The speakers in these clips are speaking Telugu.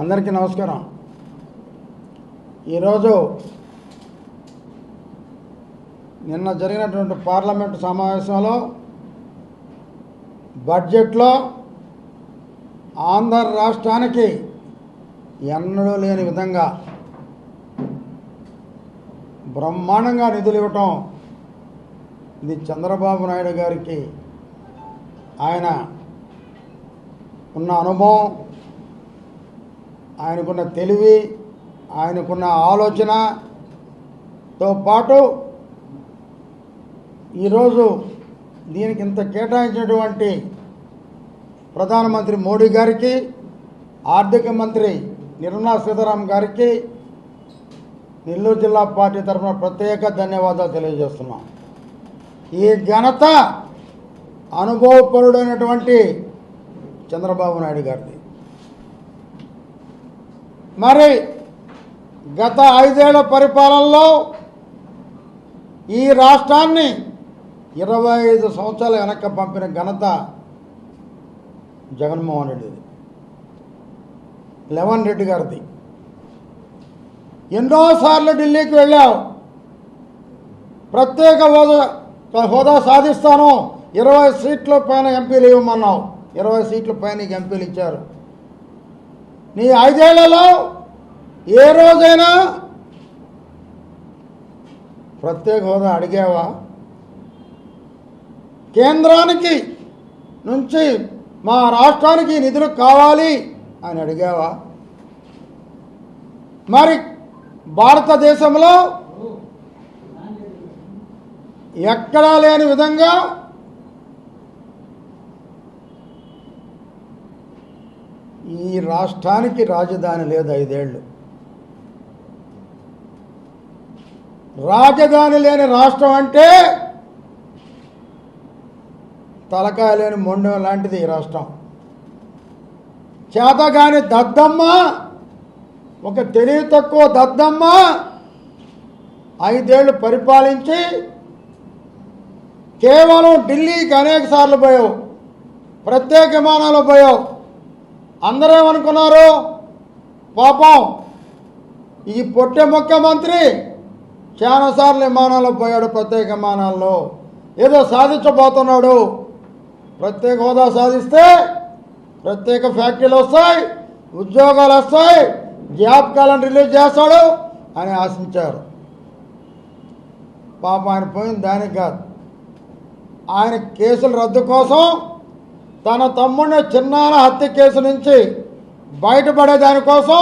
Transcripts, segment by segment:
అందరికీ నమస్కారం. ఈరోజు నిన్న జరిగినటువంటి పార్లమెంటు సమావేశంలో బడ్జెట్లో ఆంధ్ర రాష్ట్రానికి ఎన్నడూ లేని విధంగా బ్రహ్మాండంగా నిధులు ఇవ్వటం ఇది చంద్రబాబు నాయుడు గారికి ఆయన ఉన్న అనుభవం ఆయనకున్న తెలివి ఆయనకున్న ఆలోచనతో పాటు ఈరోజు దీనికి ఇంత కేటాయించినటువంటి ప్రధానమంత్రి మోడీ గారికి ఆర్థిక మంత్రి నిర్మలా సీతారామన్ గారికి నెల్లూరు జిల్లా పార్టీ తరఫున ప్రత్యేక ధన్యవాదాలు తెలియజేస్తున్నాం. ఈ ఘనత అనుభవపరుడైనటువంటి చంద్రబాబు నాయుడు గారిది. మరి గత ఐదేళ్ళ పరిపాలనలో ఈ రాష్ట్రాన్ని ఇరవై ఐదు సంవత్సరాల వెనక్కి పంపిన ఘనత జగన్మోహన్ రెడ్డిది. లెవన్ రెడ్డి గారిది. ఎన్నోసార్లు ఢిల్లీకి వెళ్ళావు ప్రత్యేక హోదా హోదా సాధిస్తాను. ఇరవై సీట్ల పైన ఎంపీలు ఇవ్వమన్నావు. ఇరవై సీట్ల పైన నీకు ఎంపీలు ఇచ్చారు. నీ ఐదేళ్ళలో ఏ రోజైనా ప్రత్యేక హోదా అడిగావా? కేంద్రానికి నుంచి మా రాష్ట్రానికి నిధులు కావాలి అని అడిగావా? మరి భారతదేశంలో ఎక్కడా లేని విధంగా ఈ రాష్ట్రానికి రాజధాని లేదు ఐదేళ్ళు. రాజధాని లేని రాష్ట్రం అంటే తలకాయ లేని మొండం లాంటిది ఈ రాష్ట్రం. చేతగాని దద్దమ్మ ఒక తెలివి తక్కువ దద్దమ్మ ఐదేళ్ళు పరిపాలించి కేవలం ఢిల్లీకి అనేక సార్లు పోయావు ప్రత్యేక విమానాలు పోయావు అందరూ ఏమనుకున్నారు పాపం. ఈ పొట్టె ముఖ్యమంత్రి చాలాసార్లు విమానాల్లో పోయాడు ప్రత్యేక విమానాల్లో. ఏదో సాధించబోతున్నాడు. ప్రత్యేక హోదా సాధిస్తే ప్రత్యేక ఫ్యాక్టరీలు వస్తాయి ఉద్యోగాలు వస్తాయి జాబ్ కాలం రిలీజ్ చేస్తాడు అని ఆశించారు. పాప ఆయన పోయింది దానికి కాదు. ఆయన కేసుల రద్దు కోసం తన తమ్ముడిని చిన్నాన హత్య కేసు నుంచి బయటపడే దానికోసం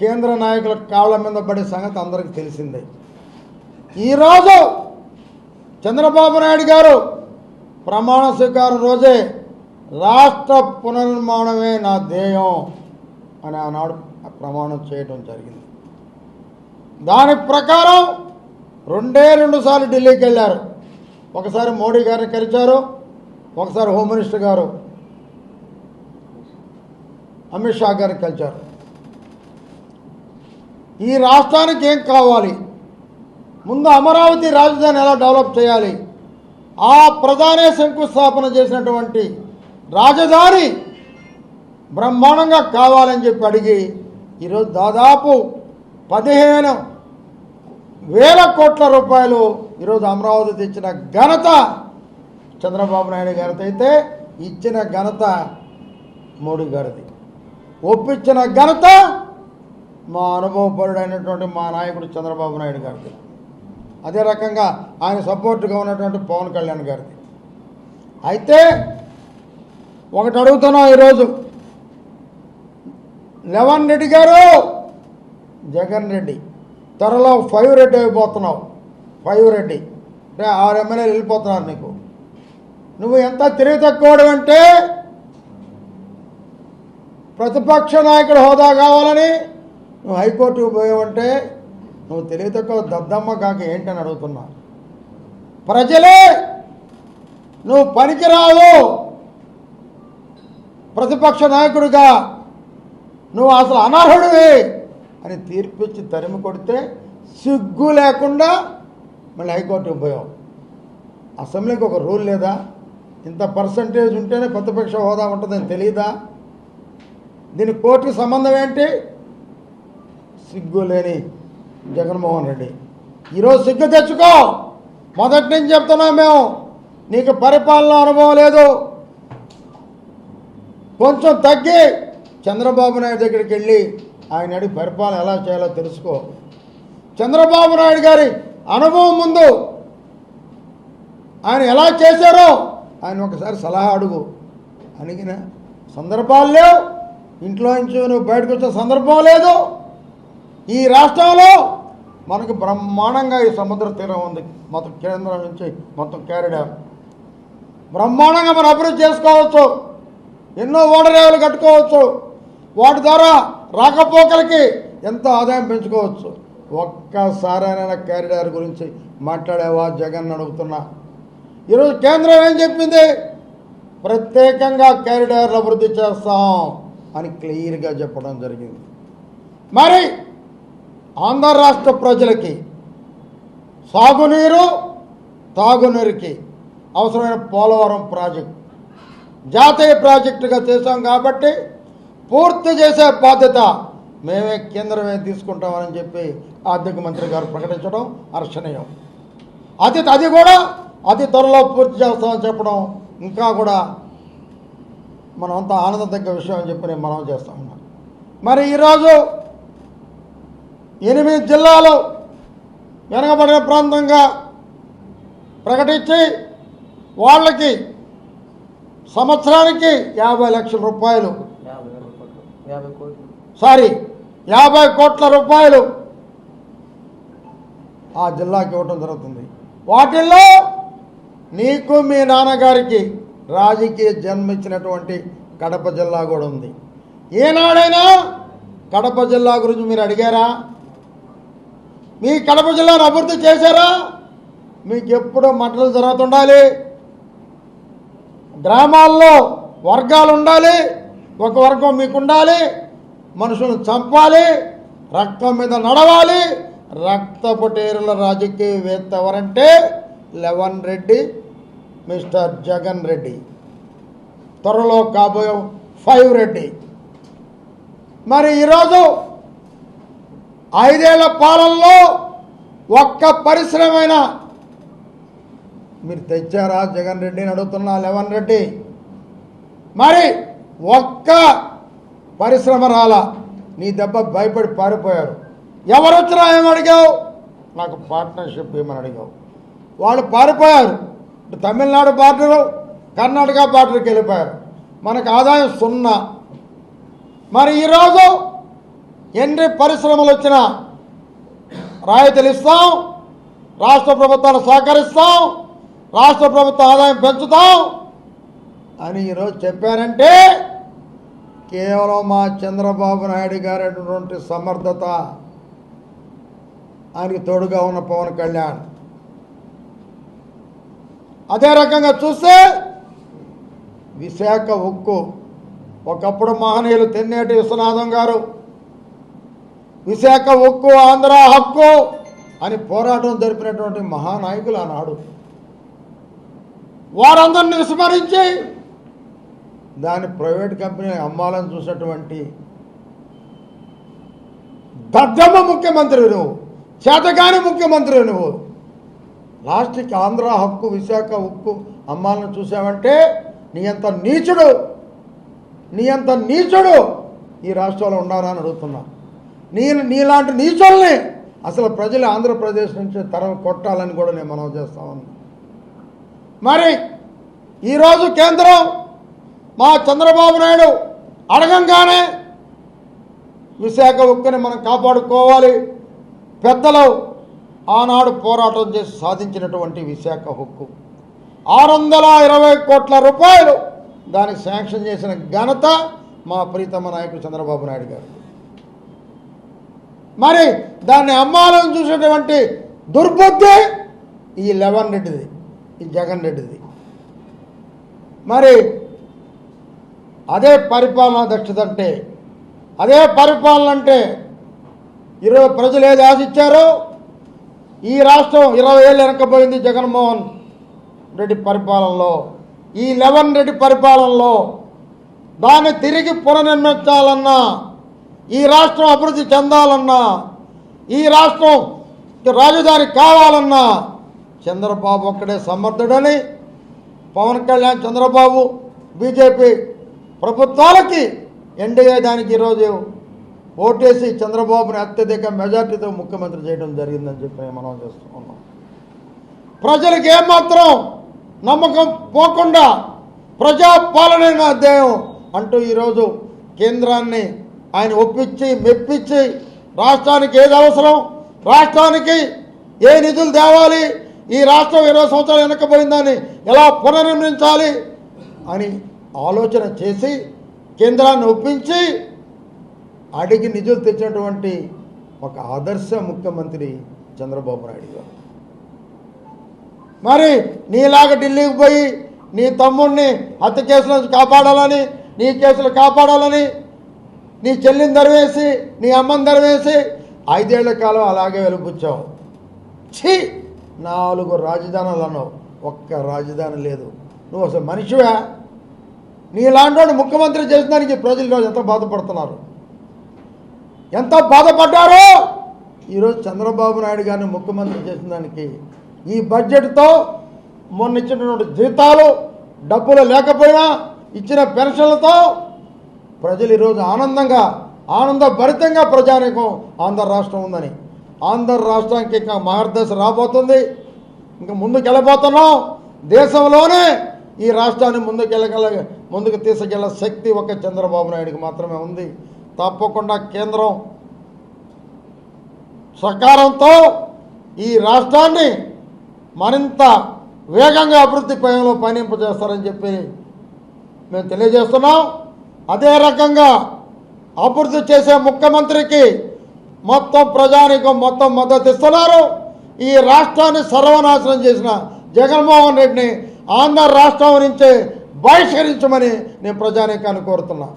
కేంద్ర నాయకుల కాళ్ళ మీద పడే సంగతి అందరికీ తెలిసిందే. ఈరోజు చంద్రబాబు నాయుడు గారు ప్రమాణ స్వీకారం రోజే రాష్ట్ర పునర్నిర్మాణమే నా ధ్యేయం అని ఆనాడు ప్రమాణం చేయడం జరిగింది. దాని ప్రకారం రెండే రెండు సార్లు ఢిల్లీకి వెళ్ళారు. ఒకసారి మోడీ గారిని కలిశారు ఒకసారి హోమ్ మినిస్టర్ గారు అమిత్ షా గారిని కలిశారు ఈ రాష్ట్రానికి ఏం కావాలి? ముందు అమరావతి రాజధాని ఎలా డెవలప్ చేయాలి? ఆ ప్రధానే శంకుస్థాపన చేసినటువంటి రాజధాని బ్రహ్మాండంగా కావాలని చెప్పి అడిగి ఈరోజు దాదాపు పదిహేను వేల కోట్ల రూపాయలు ఈరోజు అమరావతి తెచ్చిన ఘనత చంద్రబాబు నాయుడు గారితో అయితే ఇచ్చిన ఘనత మోడీ గారిది. ఒప్పించిన ఘనత మా అనుభవపరుడైనటువంటి మా నాయకుడు చంద్రబాబు నాయుడు గారిది. అదే రకంగా ఆయన సపోర్ట్గా ఉన్నటువంటి పవన్ కళ్యాణ్ గారిది. అయితే ఒకటి అడుగుతున్నాం ఈరోజు. లెవన్ రెడ్డి గారు జగన్ రెడ్డి త్వరలో ఫైవ్ రెడ్డి అయిపోతున్నావు. రెడ్డి అంటే ఆరు ఎమ్మెల్యేలు వెళ్ళిపోతున్నారు నీకు. నువ్వు ఎంత తిరిగి తక్కువడం అంటే ప్రతిపక్ష నాయకుడు హోదా కావాలని నువ్వు హైకోర్టుకు పోయావంటే నువ్వు తెలివి తక్కువ దద్దమ్మ కాక ఏంటని అడుగుతున్నా. ప్రజలే నువ్వు పనికిరావు. ప్రతిపక్ష నాయకుడిగా నువ్వు అసలు అనర్హుడివి అని తీర్పిచ్చి తరిమి కొడితే సిగ్గు లేకుండా మళ్ళీ హైకోర్టుకు పోయాం. అసెంబ్లీకి ఒక రూల్ లేదా? ఇంత పర్సంటేజ్ ఉంటేనే ప్రతిపక్ష హోదా ఉంటుందని తెలియదా దీని కోర్టుకు సంబంధం ఏంటి? సిగ్గు లేని జగన్మోహన్ రెడ్డి. ఈరోజు సిగ్గు తెచ్చుకో! మొదటి నుంచి చెప్తున్నాం మేము. నీకు పరిపాలన అనుభవం లేదు. కొంచెం తగ్గి చంద్రబాబు నాయుడు దగ్గరికి వెళ్ళి ఆయన అడిగి పరిపాలన ఎలా చేయాలో తెలుసుకో. చంద్రబాబు నాయుడు గారి అనుభవం ముందు ఆయన ఎలా చేశారో ఆయన ఒకసారి సలహా అడుగు. అడిగిన సందర్భాలు లేవు. ఇంట్లో నుంచి నువ్వు బయటకు వచ్చే సందర్భం లేదు. ఈ రాష్ట్రంలో మనకు బ్రహ్మాండంగా ఈ సముద్ర తీరం ఉంది. మొత్తం కేంద్రం నుంచి మొత్తం కేరడా బ్రహ్మాండంగా మనం అభివృద్ధి చేసుకోవచ్చు. ఎన్నో ఓడరేవులు కట్టుకోవచ్చు. వాటి ద్వారా రాకపోకలకి ఎంతో ఆదాయం పెంచుకోవచ్చు. ఒక్కసారైనా క్యారిడార్ గురించి మాట్లాడేవా జగన్ అడుగుతున్నా. ఈరోజు కేంద్రం ఏం చెప్పింది? ప్రత్యేకంగా క్యారిడార్లు అభివృద్ధి చేస్తాం అని క్లియర్గా చెప్పడం జరిగింది. మరి ఆంధ్ర రాష్ట్ర ప్రజలకి సాగునీరు తాగునీరుకి అవసరమైన పోలవరం ప్రాజెక్ట్. జాతీయ ప్రాజెక్టుగా చేశాం కాబట్టి పూర్తి చేసే బాధ్యత మేమే కేంద్రమే తీసుకుంటామని చెప్పి ఆర్థిక మంత్రి గారు ప్రకటించడం హర్షణీయం. అది అది కూడా అతి త్వరలో పూర్తి చేస్తామని చెప్పడం ఇంకా కూడా మనం అంత ఆనందదగ్గ విషయం అని చెప్పి నేను మనం చేస్తా ఉన్నాం. మరి ఈరోజు ఎనిమిది జిల్లాలు వెనకబడిన ప్రాంతంగా ప్రకటించి వాళ్ళకి సంవత్సరానికి యాభై లక్షల రూపాయలు సారీ యాభై కోట్ల రూపాయలు. ఆ జిల్లాకి ఇవ్వటం జరుగుతుంది. వాటిల్లో నీకు మీ నాన్నగారికి రాజకీయ జన్మించినటువంటి కడప జిల్లా కూడా ఉంది. ఏనాడైనా కడప జిల్లా గురించి మీరు అడిగారా? మీ కడప జిల్లాను అభివృద్ధి చేశారా? మీకు ఎప్పుడూ మంటలు జరుగుతుండాలి. గ్రామాల్లో వర్గాలు ఉండాలి. ఒక వర్గం మీకు ఉండాలి మనుషులను చంపాలి రక్తం మీద నడవాలి రక్తపుటేరుల రాజకీయవేత్త ఎవరంటే లెవన్ రెడ్డి మిస్టర్ జగన్ రెడ్డి. త్వరలో కాబోయే ఫైవ్ రెడ్డి. మరి ఈరోజు ఐదేళ్ళ పాలనలో ఒక్క పరిశ్రమైన మీరు తెచ్చారా? జగన్ రెడ్డిని అడుగుతున్నా లెవన్ రెడ్డి. మరి ఒక్క పరిశ్రమ రాలా నీ దెబ్బ భయపడి పారిపోయారు ఎవరు వచ్చినా ఏం అడిగావు? నాకు పార్ట్నర్షిప్ ఏమని అడిగావు? వాళ్ళు పారిపోయారు. తమిళనాడు బార్డరు కర్ణాటక బార్డర్కి వెళ్ళిపోయారు. మనకు ఆదాయం సున్నా. మరి ఈరోజు ఎన్ని పరిశ్రమలు వచ్చినా రాయితీలు ఇస్తాం రాష్ట్ర ప్రభుత్వాలు సహకరిస్తాం రాష్ట్ర ప్రభుత్వ ఆదాయం పెంచుతాం అని ఈరోజు చెప్పారంటే కేవలం మా చంద్రబాబు నాయుడు గారి సమర్థత ఆయనకి తోడుగా ఉన్న పవన్ కళ్యాణ్. అదే రకంగా చూస్తే విశాఖ ఉక్కు. ఒకప్పుడు మహనీయులు తెన్నేటి విశ్వనాథం గారు విశాఖ ఉక్కు ఆంధ్ర హక్కు అని పోరాటం జరిపినటువంటి మహానాయకులు ఆనాడు. వారందరిని విస్మరించి దాన్ని ప్రైవేట్ కంపెనీ అమ్మాలని చూసినటువంటి దద్దమ్మ ముఖ్యమంత్రి నువ్వు చేతగాని ముఖ్యమంత్రి నువ్వు. లాస్ట్కి ఆంధ్ర హక్కు విశాఖ ఉక్కు అమ్మాలను చూసావంటే నీ అంత నీచుడు నీ అంత నీచుడు ఈ రాష్ట్రంలో ఉన్నారా అని అడుగుతున్నా. నీ నీలాంటి నీచుల్ని అసలు ప్రజలు ఆంధ్రప్రదేశ్ నుంచి తరం కొట్టాలని కూడా నేను మనం చేస్తా మరి ఈరోజు కేంద్రం మా చంద్రబాబు నాయుడు అడగంగానే విశాఖ ఉక్కుని మనం కాపాడుకోవాలి. పెద్దలు ఆనాడు పోరాటం చేసి సాధించినటువంటి విశాఖ హక్కు ఆరు వందల ఇరవై కోట్ల రూపాయలు దానికి శాంక్షన్ చేసిన ఘనత మా ప్రీతమ నాయకుడు చంద్రబాబు నాయుడు గారు. మరి దాన్ని అమ్మాలని చూసినటువంటి దుర్బుద్ధి ఈ లెవెన్ రెడ్డిది ఈ జగన్ రెడ్డిది. మరి అదే పరిపాలనా దక్షత అంటే అదే పరిపాలన అంటే ఇరవై ప్రజలు ఏది ఆశించారో ఈ రాష్ట్రం ఇరవై ఏళ్ళు వెనకపోయింది జగన్మోహన్ రెడ్డి పరిపాలనలో. ఈ లెవెన్ రెడ్డి పరిపాలనలో దాన్ని తిరిగి పునర్నిర్మించాలన్నా ఈ రాష్ట్రం అభివృద్ధి చెందాలన్నా ఈ రాష్ట్రం రాజధాని కావాలన్నా చంద్రబాబు ఒక్కడే సమర్థుడని పవన్ కళ్యాణ్ చంద్రబాబు బీజేపీ ప్రభుత్వాలకి ఎన్డీఏ దానికి ఈరోజు ఓటేసి చంద్రబాబుని అత్యధిక మెజార్టీతో ముఖ్యమంత్రి చేయడం జరిగిందని చెప్పి మనం చేస్తూ ఉన్నాం ప్రజలకు ఏమాత్రం నమ్మకం పోకుండా ప్రజాపాలన అధ్యాయం అంటూ ఈరోజు కేంద్రాన్ని ఆయన ఒప్పించి మెప్పించి రాష్ట్రానికి ఏది అవసరం రాష్ట్రానికి ఏ నిధులు తేవాలి ఈ రాష్ట్రం ఇరవై సంవత్సరాలు వెనకపోయిందని ఎలా పునర్నిర్మించాలి అని ఆలోచన చేసి కేంద్రాన్ని ఒప్పించి అడిగి నిధులు తెచ్చినటువంటి ఒక ఆదర్శ ముఖ్యమంత్రి చంద్రబాబు నాయుడు గారు. మరి నీలాగా ఢిల్లీకి పోయి నీ తమ్ముడిని హత్య కేసుల నుంచి కాపాడాలని నీ కేసులు కాపాడాలని నీ చెల్లిని దరివేసి నీ అమ్మని దరివేసి ఐదేళ్ళ కాలం అలాగే వెలుపుచ్చావు. ఛీ! నాలుగు రాజధానులు అన్నావు. ఒక్క రాజధాని లేదు. నువ్వు అసలు మనిషివా? నీలాంటి ముఖ్యమంత్రి చేసిన దానికి ప్రజలు ఈరోజు ఎంత బాధపడుతున్నారు? ఎంత బాధపడ్డారో? ఈరోజు చంద్రబాబు నాయుడు గారిని ముఖ్యమంత్రి చేసిన దానికి ఈ బడ్జెట్తో మొన్న ఇచ్చినటువంటి జీతాలు డబ్బులు లేకపోయినా ఇచ్చిన పెన్షన్లతో ప్రజలు ఈరోజు ఆనందంగా ఆనందభరితంగా ప్రజానీకం ఆంధ్ర రాష్ట్రం ఉందని. ఆంధ్ర రాష్ట్రానికి ఇంకా మార్గదర్శ రాబోతుంది. ఇంకా ముందుకు వెళ్ళబోతున్నాం దేశంలోనే ఈ రాష్ట్రాన్ని ముందుకెళ్ళగల ముందుకు తీసుకెళ్ళ శక్తి ఒక చంద్రబాబు నాయుడికి మాత్రమే ఉంది. తప్పకుండా కేంద్రం సకారంతో ఈ రాష్ట్రాన్ని మరింత వేగంగా అభివృద్ధి పయంలో పయనింపజేస్తారని చెప్పి మేము తెలియజేస్తున్నాం. అదే రకంగా అభివృద్ధి చేసే ముఖ్యమంత్రికి మొత్తం ప్రజానికం మొత్తం మద్దతు ఇస్తున్నారు. ఈ రాష్ట్రాన్ని సర్వనాశనం చేసిన జగన్మోహన్ రెడ్డిని ఆంధ్ర రాష్ట్రం నుంచే బహిష్కరించమని నేను ప్రజానీకాన్ని కోరుతున్నాను